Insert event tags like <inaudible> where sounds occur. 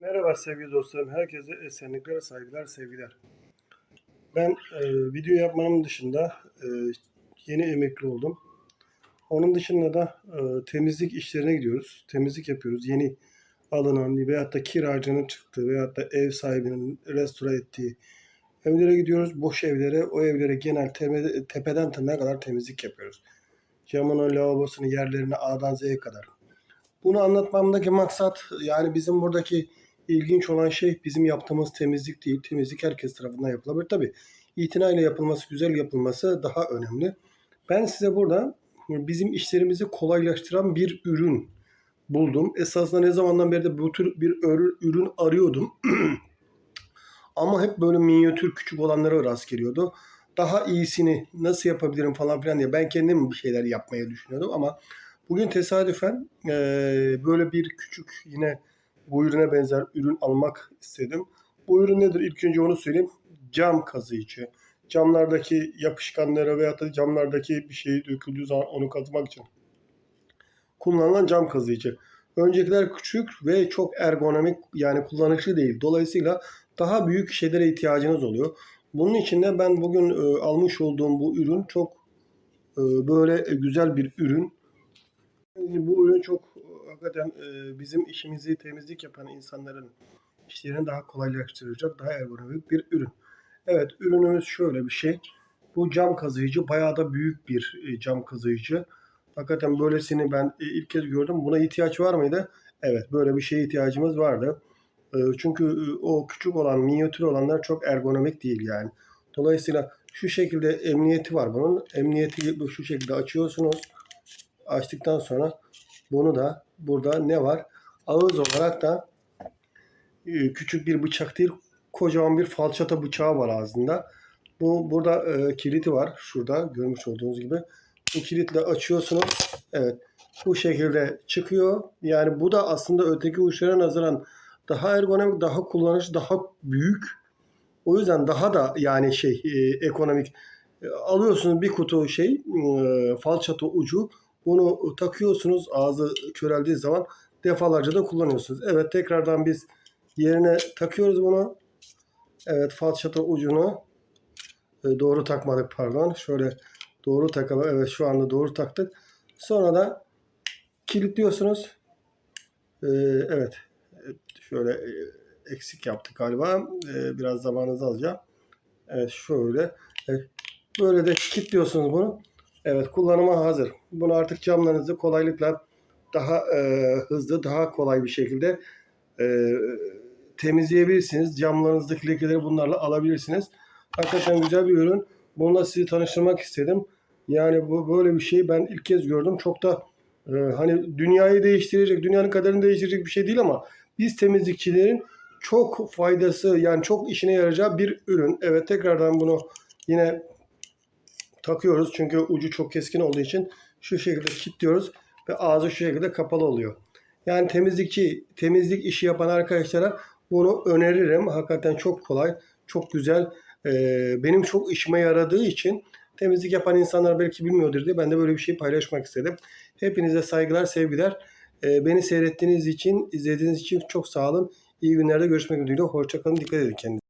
Merhaba sevgili dostlarım. Herkese esenlikler, saygılar, sevgiler. Ben e, video yapmanın dışında e, yeni emekli oldum. Onun dışında da e, temizlik işlerine gidiyoruz. Temizlik yapıyoruz. Yeni alınan veyahut da kiracının çıktığı veyahut da ev sahibinin restore ettiği evlere gidiyoruz. Boş evlere, o evlere genel teme- tepeden tırnağa kadar temizlik yapıyoruz. Camını, lavabosunu, yerlerini A'dan Z'ye kadar. Bunu anlatmamdaki maksat yani bizim buradaki ilginç olan şey bizim yaptığımız temizlik değil. Temizlik herkes tarafından yapılabilir. Tabii itinayla yapılması, güzel yapılması daha önemli. Ben size burada bizim işlerimizi kolaylaştıran bir ürün buldum. Esasında ne zamandan beri de bu tür bir ürün arıyordum. <clears throat> Ama hep böyle minyatür küçük olanlara rast geliyordu. Daha iyisini nasıl yapabilirim falan filan diye ben kendim bir şeyler yapmaya düşünüyordum ama bugün tesadüfen eee, böyle bir küçük yine bu ürüne benzer ürün almak istedim. Bu ürün nedir? İlk önce onu söyleyeyim. Cam kazıyıcı. Camlardaki yapışkanlara veya da camlardaki bir şey döküldüğü zaman onu kazımak için kullanılan cam kazıyıcı. Öncekiler küçük ve çok ergonomik yani kullanışlı değil. Dolayısıyla daha büyük şeylere ihtiyacınız oluyor. Bunun için de ben bugün e, almış olduğum bu ürün çok e, böyle güzel bir ürün. Bu ürün çok hakikaten e, bizim işimizi temizlik yapan insanların işlerini daha kolaylaştıracak, daha ergonomik bir ürün. Evet, ürünümüz şöyle bir şey. Bu cam kazıyıcı bayağı da büyük bir e, cam kazıyıcı. Hakikaten böylesini ben e, ilk kez gördüm. Buna ihtiyaç var mıydı? Evet, böyle bir şeye ihtiyacımız vardı. E, Çünkü e, o küçük olan, minyatür olanlar çok ergonomik değil yani. Dolayısıyla şu şekilde emniyeti var bunun. Emniyeti şu şekilde açıyorsunuz. Açtıktan sonra bunu da burada ne var? Ağız olarak da e, küçük bir bıçak değil, kocaman bir falçata bıçağı var ağzında. Bu burada e, kilidi var. Şurada görmüş olduğunuz gibi. Bu kilitle açıyorsunuz. Evet. Bu şekilde çıkıyor. Yani bu da aslında öteki uçlara nazaran daha ergonomik, daha kullanışlı, daha büyük. O yüzden daha da yani şey e, ekonomik. E, alıyorsunuz bir kutu şey e, falçata ucu. Bunu takıyorsunuz ağzı köreldiği zaman defalarca da kullanıyorsunuz. Evet tekrardan biz yerine takıyoruz bunu. Evet falçata ucunu e, doğru takmadık pardon. Şöyle doğru takalım. Evet şu anda doğru taktık. Sonra da kilitliyorsunuz. E, evet. Şöyle e, eksik yaptık galiba. E, biraz zamanınızı alacağım. Evet şöyle. Evet. Böyle de kilitliyorsunuz bunu. Evet kullanıma hazır. Bunu artık camlarınızı kolaylıkla daha e, hızlı, daha kolay bir şekilde e, temizleyebilirsiniz. Camlarınızdaki lekeleri bunlarla alabilirsiniz. Hakikaten güzel bir ürün. Bununla sizi tanıştırmak istedim. Yani bu böyle bir şeyi ben ilk kez gördüm. Çok da e, hani dünyayı değiştirecek, dünyanın kaderini değiştirecek bir şey değil ama biz temizlikçilerin çok faydası yani çok işine yarayacağı bir ürün. Evet tekrardan bunu yine takıyoruz. Çünkü ucu çok keskin olduğu için şu şekilde kilitliyoruz ve ağzı şu şekilde kapalı oluyor. Yani temizlikçi, temizlik işi yapan arkadaşlara bunu öneririm. Hakikaten çok kolay, çok güzel. Ee, benim çok işime yaradığı için temizlik yapan insanlar belki bilmiyordur diye ben de böyle bir şey paylaşmak istedim. Hepinize saygılar, sevgiler. Ee, beni seyrettiğiniz için, izlediğiniz için çok sağ olun. İyi günlerde görüşmek dileğiyle. Hoşçakalın. Dikkat edin kendinize.